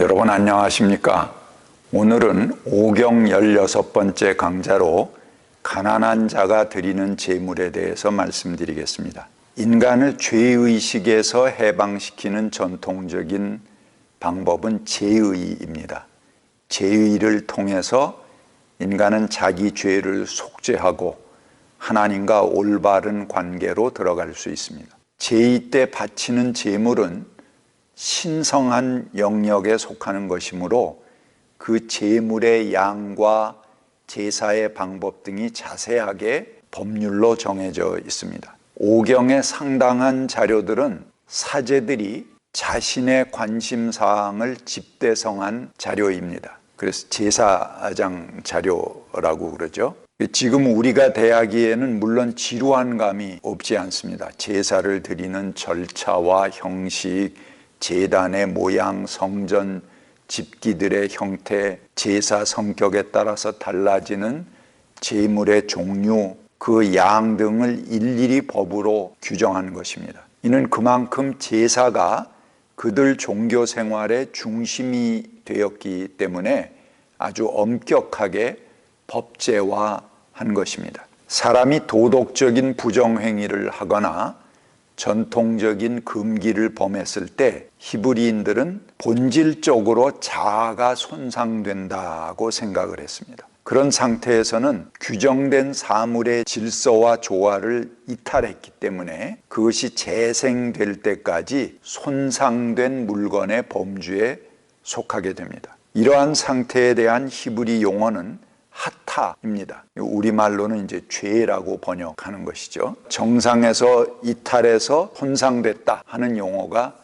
여러분 안녕하십니까? 오늘은 오경 16번째 강좌로 가난한 자가 드리는 제물에 대해서 말씀드리겠습니다. 인간을 죄의식에서 해방시키는 전통적인 방법은 제의입니다. 제의를 통해서 인간은 자기 죄를 속죄하고 하나님과 올바른 관계로 들어갈 수 있습니다. 제의 때 바치는 제물은 신성한 영역에 속하는 것이므로 그 제물의 양과 제사의 방법 등이 자세하게 법률로 정해져 있습니다. 오경의 상당한 자료들은 사제들이 자신의 관심 사항을 집대성한 자료입니다. 그래서 제사장 자료라고 그러죠. 지금 우리가 대하기에는 물론 지루한 감이 없지 않습니다. 제사를 드리는 절차와 형식, 재단의 모양, 성전, 집기들의 형태, 제사 성격에 따라서 달라지는 제물의 종류, 그 양 등을 일일이 법으로 규정하는 것입니다. 이는 그만큼 제사가 그들 종교 생활의 중심이 되었기 때문에 아주 엄격하게 법제화한 것입니다. 사람이 도덕적인 부정행위를 하거나 전통적인 금기를 범했을 때 히브리인들은 본질적으로 자아가 손상된다고 생각을 했습니다. 그런 상태에서는 규정된 사물의 질서와 조화를 이탈했기 때문에 그것이 재생될 때까지 손상된 물건의 범주에 속하게 됩니다. 이러한 상태에 대한 히브리 용어는 하타입니다. 우리말로는 이제 죄라고 번역하는 것이죠. 정상에서 이탈해서 손상됐다 하는 용어가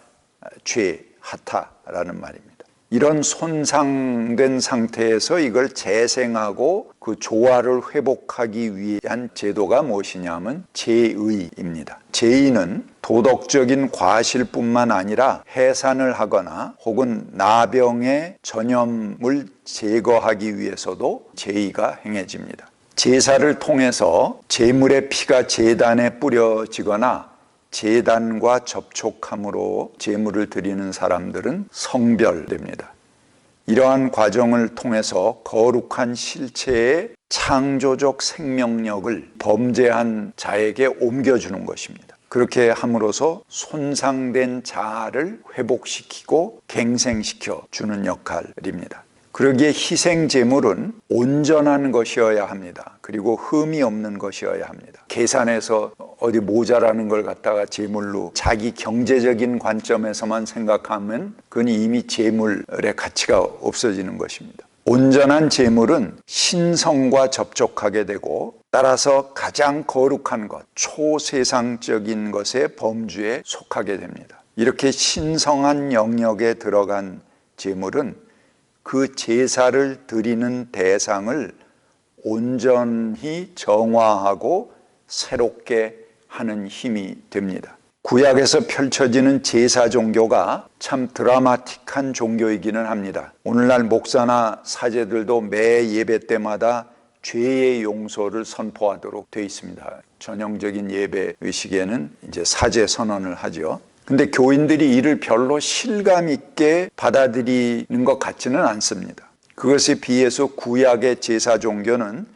죄, 하타라는 말입니다. 이런 손상된 상태에서 이걸 재생하고 그 조화를 회복하기 위한 제도가 무엇이냐면 제의입니다. 제의는 도덕적인 과실뿐만 아니라 해산을 하거나 혹은 나병의 전염을 제거하기 위해서도 제의가 행해집니다. 제사를 통해서 제물의 피가 제단에 뿌려지거나 재단과 접촉함으로 제물을 드리는 사람들은 성별됩니다. 이러한 과정을 통해서 거룩한 실체의 창조적 생명력을 범죄한 자에게 옮겨주는 것입니다. 그렇게 함으로써 손상된 자아를 회복시키고 갱생시켜 주는 역할입니다. 그러기에 희생 제물은 온전한 것이어야 합니다. 그리고 흠이 없는 것이어야 합니다. 계산해서 어디 모자라는 걸 갖다가 제물로 자기 경제적인 관점에서만 생각하면 그건 이미 제물의 가치가 없어지는 것입니다. 온전한 제물은 신성과 접촉하게 되고 따라서 가장 거룩한 것, 초세상적인 것의 범주에 속하게 됩니다. 이렇게 신성한 영역에 들어간 제물은 그 제사를 드리는 대상을 온전히 정화하고 새롭게 하는 힘이 됩니다. 구약에서 펼쳐지는 제사 종교가 참 드라마틱한 종교이기는 합니다. 오늘날 목사나 사제들도 매 예배 때마다 죄의 용서를 선포하도록 되어 있습니다. 전형적인 예배 의식에는 이제 사제 선언을 하죠. 근데 교인들이 이를 별로 실감 있게 받아들이는 것 같지는 않습니다. 그것에 비해서 구약의 제사 종교는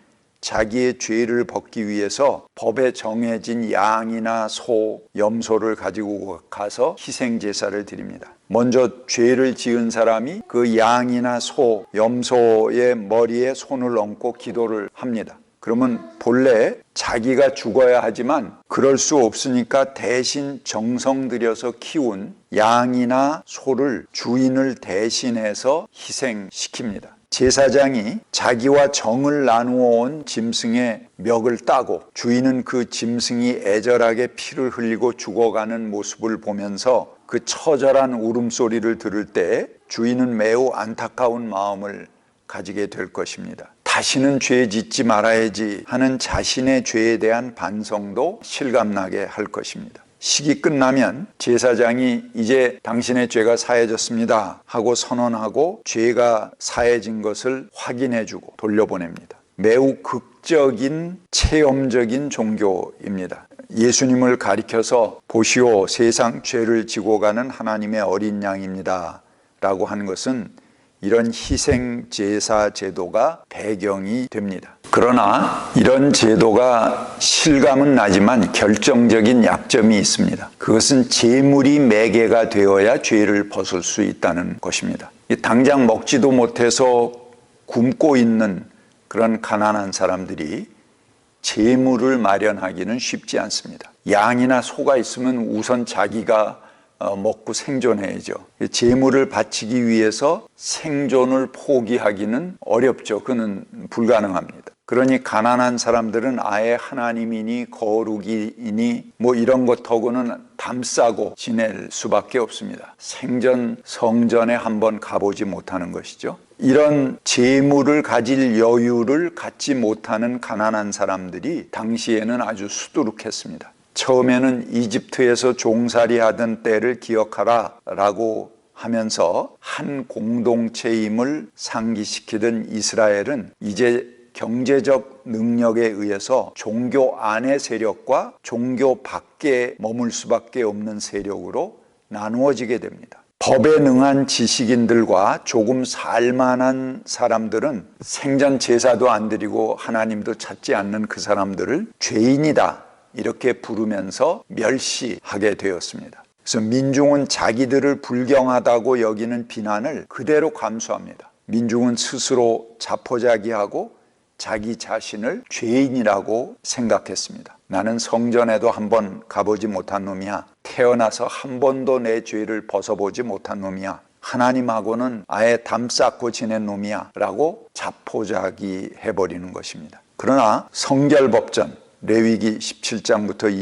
자기의 죄를 벗기 위해서 법에 정해진 양이나 소, 염소를 가지고 가서 희생 제사를 드립니다. 먼저 죄를 지은 사람이 그 양이나 소, 염소의 머리에 손을 얹고 기도를 합니다. 그러면 본래 자기가 죽어야 하지만 그럴 수 없으니까 대신 정성 들여서 키운 양이나 소를 주인을 대신해서 희생시킵니다. 제사장이 자기와 정을 나누어 온 짐승의 멱을 따고 주인은 그 짐승이 애절하게 피를 흘리고 죽어가는 모습을 보면서 그 처절한 울음소리를 들을 때 주인은 매우 안타까운 마음을 가지게 될 것입니다. 다시는 죄 짓지 말아야지 하는 자신의 죄에 대한 반성도 실감나게 할 것입니다. 시기 끝나면 제사장이 이제 당신의 죄가 사해졌습니다 하고 선언하고 죄가 사해진 것을 확인해 주고 돌려보냅니다. 매우 극적인 체험적인 종교입니다. 예수님을 가리켜서 보시오 세상 죄를 지고 가는 하나님의 어린 양입니다 라고 하는 것은 이런 희생 제사 제도가 배경이 됩니다. 그러나 이런 제도가 실감은 나지만 결정적인 약점이 있습니다. 그것은 재물이 매개가 되어야 죄를 벗을 수 있다는 것입니다. 당장 먹지도 못해서 굶고 있는 그런 가난한 사람들이 재물을 마련하기는 쉽지 않습니다. 양이나 소가 있으면 우선 자기가 어, 먹고 생존해야죠. 재물을 바치기 위해서 생존을 포기하기는 어렵죠. 그는 불가능합니다. 그러니 가난한 사람들은 아예 하나님이니 거룩이니 뭐 이런 것하고는 담싸고 지낼 수밖에 없습니다. 생전 성전에 한번 가보지 못하는 것이죠. 이런 재물을 가질 여유를 갖지 못하는 가난한 사람들이 당시에는 아주 수두룩했습니다. 처음에는 이집트에서 종살이 하던 때를 기억하라 라고 하면서 한 공동체임을 상기시키던 이스라엘은 이제 경제적 능력에 의해서 종교 안의 세력과 종교 밖에 머물 수밖에 없는 세력으로 나누어지게 됩니다. 법에 능한 지식인들과 조금 살만한 사람들은 생전 제사도 안 드리고 하나님도 찾지 않는 그 사람들을 죄인이다 이렇게 부르면서 멸시하게 되었습니다. 그래서 민중은 자기들을 불경하다고 여기는 비난을 그대로 감수합니다. 민중은 스스로 자포자기하고 자기 자신을 죄인이라고 생각했습니다. 나는 성전에도 한 번 가보지 못한 놈이야. 태어나서 한 번도 내 죄를 벗어보지 못한 놈이야. 하나님하고는 아예 담 쌓고 지낸 놈이야. 라고 자포자기 해버리는 것입니다. 그러나 성결법전, 레위기 17장부터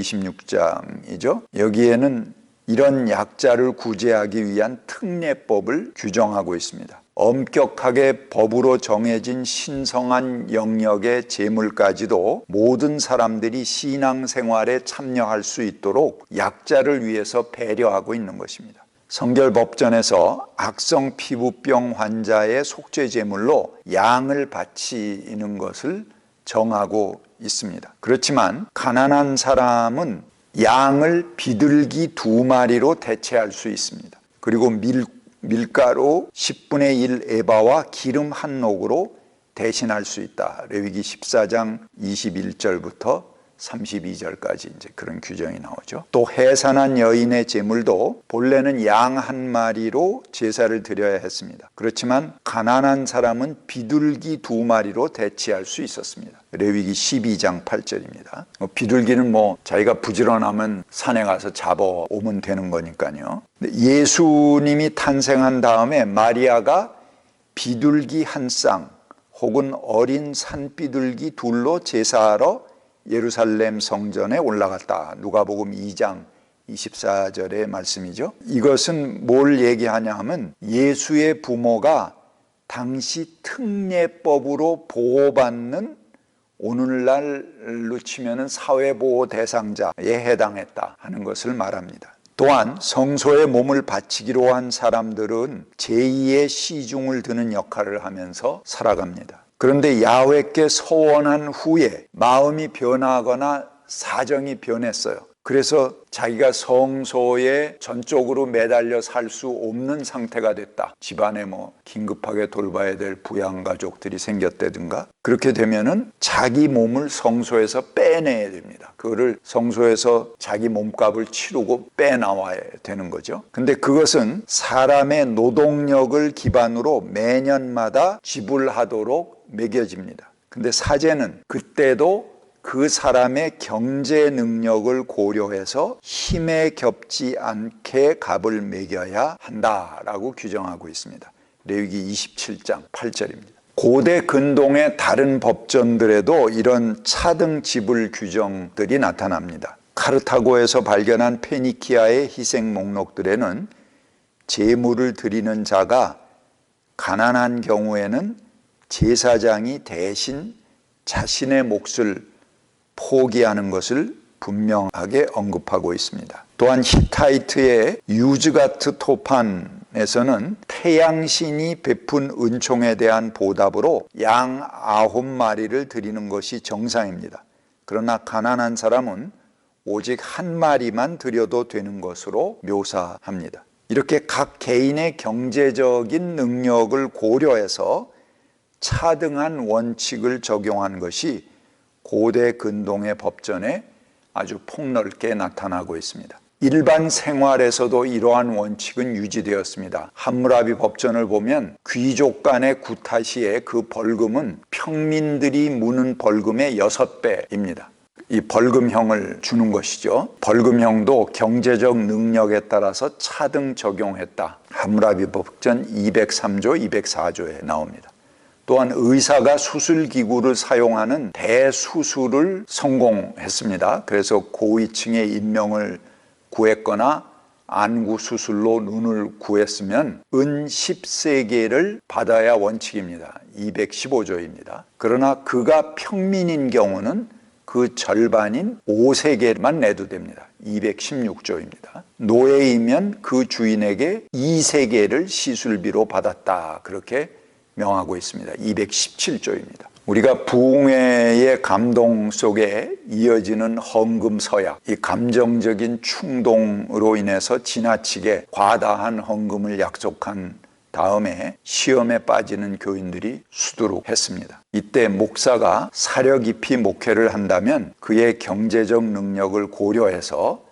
26장이죠. 여기에는 이런 약자를 구제하기 위한 특례법을 규정하고 있습니다. 엄격하게 법으로 정해진 신성한 영역의 재물까지도 모든 사람들이 신앙생활에 참여할 수 있도록 약자를 위해서 배려하고 있는 것입니다. 성결법전에서 악성 피부병 환자의 속죄 제물로 양을 바치는 것을 정하고 있습니다. 그렇지만 가난한 사람은 양을 비둘기 두 마리로 대체할 수 있습니다. 그리고 밀, 밀가루 10분의 1 에바와 기름 한 녹으로 대신할 수 있다. 레위기 14장 21절부터 32절까지 이제 그런 규정이 나오죠. 또 해산한 여인의 제물도 본래는 양 한 마리로 제사를 드려야 했습니다. 그렇지만 가난한 사람은 비둘기 두 마리로 대체할 수 있었습니다. 레위기 12장 8절입니다. 뭐 비둘기는 뭐 자기가 부지런하면 산에 가서 잡아 오면 되는 거니까요. 예수님이 탄생한 다음에 마리아가 비둘기 한 쌍 혹은 어린 산비둘기 둘로 제사하러 예루살렘 성전에 올라갔다. 누가복음 2장 24절의 말씀이죠. 이것은 뭘 얘기하냐 하면 예수의 부모가 당시 특례법으로 보호받는 오늘날로 치면은 사회보호 대상자에 해당했다 하는 것을 말합니다. 또한 성소에 몸을 바치기로 한 사람들은 제2의 시중을 드는 역할을 하면서 살아갑니다. 그런데 야훼께 서원한 후에 마음이 변하거나 사정이 변했어요. 그래서 자기가 성소에 전적으로 매달려 살 수 없는 상태가 됐다. 집안에 뭐 긴급하게 돌봐야 될 부양 가족들이 생겼다든가 그렇게 되면은 자기 몸을 성소에서 빼내야 됩니다. 그거를 성소에서 자기 몸값을 치르고 빼나와야 되는 거죠. 근데 그것은 사람의 노동력을 기반으로 매년마다 지불하도록 매겨집니다. 근데 사제는 그때도 그 사람의 경제 능력을 고려해서 힘에 겹지 않게 값을 매겨야 한다라고 규정하고 있습니다. 레위기 27장 8절입니다. 고대 근동의 다른 법전들에도 이런 차등 지불 규정들이 나타납니다. 카르타고에서 발견한 페니키아의 희생 목록들에는 제물을 드리는 자가 가난한 경우에는 제사장이 대신 자신의 몫을 포기하는 것을 분명하게 언급하고 있습니다. 또한 히타이트의 유즈가트 토판에서는 태양신이 베푼 은총에 대한 보답으로 양 아홉 마리를 드리는 것이 정상입니다. 그러나 가난한 사람은 오직 한 마리만 드려도 되는 것으로 묘사합니다. 이렇게 각 개인의 경제적인 능력을 고려해서 차등한 원칙을 적용한 것이 고대 근동의 법전에 아주 폭넓게 나타나고 있습니다. 일반 생활에서도 이러한 원칙은 유지되었습니다. 함무라비 법전을 보면 귀족 간의 구타 시에 그 벌금은 평민들이 무는 벌금의 6배입니다. 이 벌금형을 주는 것이죠. 벌금형도 경제적 능력에 따라서 차등 적용했다. 함무라비 법전 203조, 204조에 나옵니다. 또한 의사가 수술 기구를 사용하는 대수술을 성공했습니다. 그래서 고위층의 임명을 구했거나 안구 수술로 눈을 구했으면 은 10세계를 받아야 원칙입니다. 215조입니다. 그러나 그가 평민인 경우는 그 절반인 5세계만 내도 됩니다. 216조입니다. 노예이면 그 주인에게 2세계를 시술비로 받았다. 그렇게 명하고 있습니다. 217조입니다. 우리가 부흥회의 감동 속에 이어지는 헌금 서약, 이 감정적인 충동으로 인해서 지나치게 과다한 헌금을 약속한 다음에 시험에 빠지는 교인들이 수두룩했습니다. 이때 목사가 사려 깊이 목회를 한다면 그의 경제적 능력을 고려해서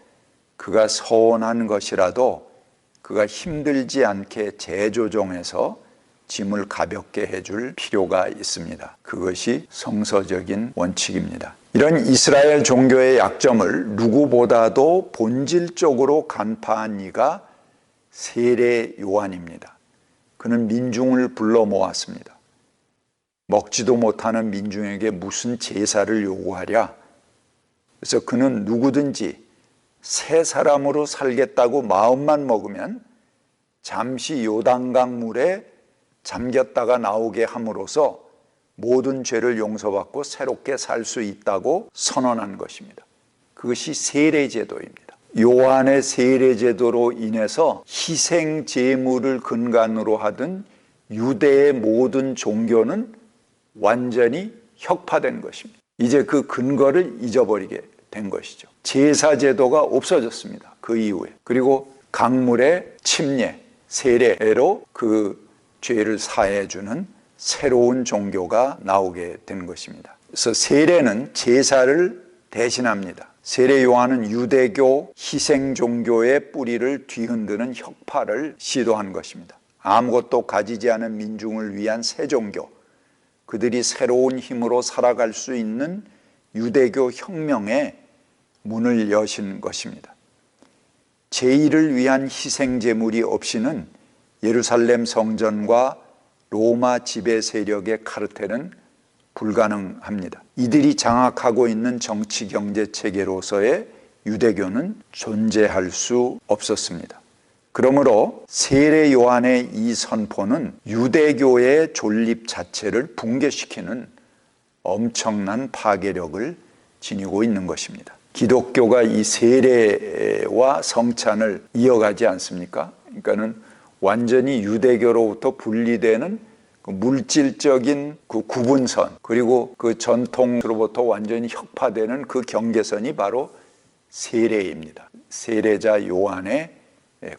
그가 서원한 것이라도 그가 힘들지 않게 재조정해서 짐을 가볍게 해줄 필요가 있습니다. 그것이 성서적인 원칙입니다. 이런 이스라엘 종교의 약점을 누구보다도 본질적으로 간파한 이가 세례 요한입니다. 그는 민중을 불러 모았습니다. 먹지도 못하는 민중에게 무슨 제사를 요구하랴? 그래서 그는 누구든지 새 사람으로 살겠다고 마음만 먹으면 잠시 요단강 물에 잠겼다가 나오게 함으로써 모든 죄를 용서받고 새롭게 살 수 있다고 선언한 것입니다. 그것이 세례제도입니다. 요한의 세례제도로 인해서 희생 제물을 근간으로 하던 유대의 모든 종교는 완전히 혁파된 것입니다. 이제 그 근거를 잊어버리게 된 것이죠. 제사제도가 없어졌습니다. 그 이후에. 그리고 강물의 침례, 세례로 그 죄를 사해주는 새로운 종교가 나오게 된 것입니다. 그래서 세례는 제사를 대신합니다. 세례 요한은 유대교 희생 종교의 뿌리를 뒤흔드는 혁파를 시도한 것입니다. 아무것도 가지지 않은 민중을 위한 새 종교, 그들이 새로운 힘으로 살아갈 수 있는 유대교 혁명의 문을 여신 것입니다. 제1을 위한 희생 제물이 없이는 예루살렘 성전과 로마 지배 세력의 카르텔은 불가능합니다. 이들이 장악하고 있는 정치 경제 체계로서의 유대교는 존재할 수 없었습니다. 그러므로 세례 요한의 이 선포는 유대교의 존립 자체를 붕괴시키는 엄청난 파괴력을 지니고 있는 것입니다. 기독교가 이 세례와 성찬을 이어가지 않습니까? 그러니까는 완전히 유대교로부터 분리되는 그 물질적인 그 구분선 그리고 그 전통으로부터 완전히 혁파되는 그 경계선이 바로 세례입니다. 세례자 요한의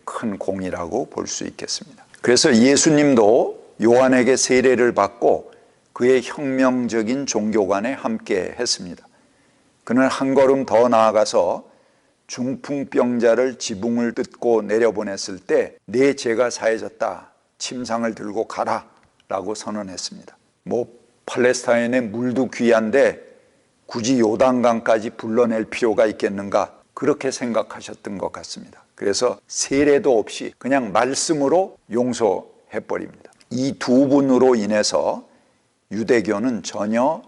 큰 공이라고 볼 수 있겠습니다. 그래서 예수님도 요한에게 세례를 받고 그의 혁명적인 종교관에 함께 했습니다. 그는 한 걸음 더 나아가서 중풍병자를 지붕을 뜯고 내려보냈을 때 내 죄가 사해졌다. 침상을 들고 가라. 라고 선언했습니다. 뭐 팔레스타인의 물도 귀한데 굳이 요단강까지 불러낼 필요가 있겠는가? 그렇게 생각하셨던 것 같습니다. 그래서 세례도 없이 그냥 말씀으로 용서해 버립니다. 이 두 분으로 인해서 유대교는 전혀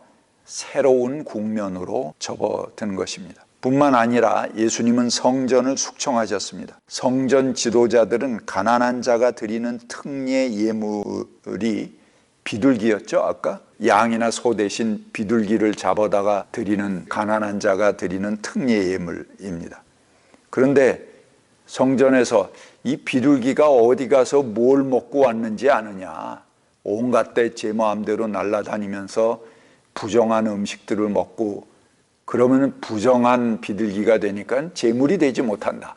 새로운 국면으로 접어든 것입니다. 뿐만 아니라 예수님은 성전을 숙청하셨습니다. 성전 지도자들은 가난한 자가 드리는 특례 예물이 비둘기였죠, 아까? 양이나 소 대신 비둘기를 잡아다가 드리는 가난한 자가 드리는 특례 예물입니다. 그런데 성전에서 이 비둘기가 어디 가서 뭘 먹고 왔는지 아느냐? 온갖 때 제 마음대로 날아다니면서 부정한 음식들을 먹고 그러면 부정한 비둘기가 되니까 재물이 되지 못한다.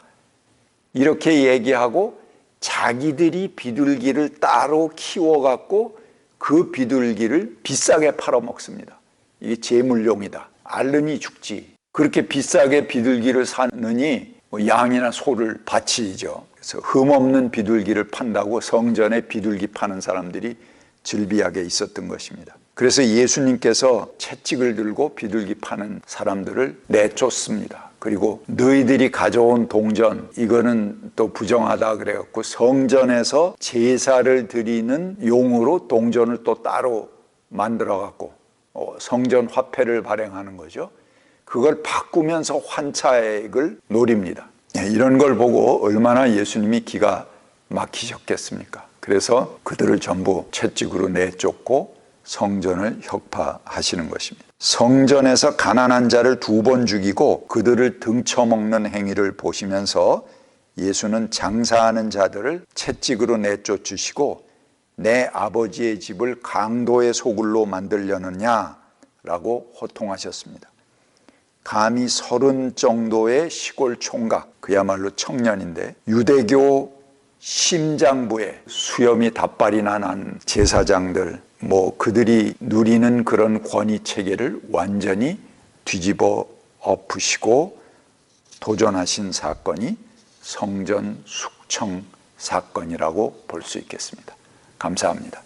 이렇게 얘기하고 자기들이 비둘기를 따로 키워갖고 그 비둘기를 비싸게 팔아먹습니다. 이게 재물용이다. 앓으니 죽지. 그렇게 비싸게 비둘기를 사느니 뭐 양이나 소를 바치죠. 그래서 흠없는 비둘기를 판다고 성전에 비둘기 파는 사람들이 즐비하게 있었던 것입니다. 그래서 예수님께서 채찍을 들고 비둘기 파는 사람들을 내쫓습니다. 그리고 너희들이 가져온 동전 이거는 또 부정하다 그래갖고 성전에서 제사를 드리는 용으로 동전을 또 따로 만들어 갖고 어, 성전 화폐를 발행하는 거죠. 그걸 바꾸면서 환차액을 노립니다. 예, 이런 걸 보고 얼마나 예수님이 기가 막히셨겠습니까? 그래서 그들을 전부 채찍으로 내쫓고 성전을 혁파하시는 것입니다. 성전에서 가난한 자를 두 번 죽이고 그들을 등쳐먹는 행위를 보시면서 예수는 장사하는 자들을 채찍으로 내쫓으시고 내 아버지의 집을 강도의 소굴로 만들려느냐라고 호통하셨습니다. 감히 서른 정도의 시골 총각, 그야말로 청년인데 유대교 심장부에 수염이 다발이 나 난 제사장들, 뭐 그들이 누리는 그런 권위 체계를 완전히 뒤집어 엎으시고 도전하신 사건이 성전 숙청 사건이라고 볼 수 있겠습니다. 감사합니다.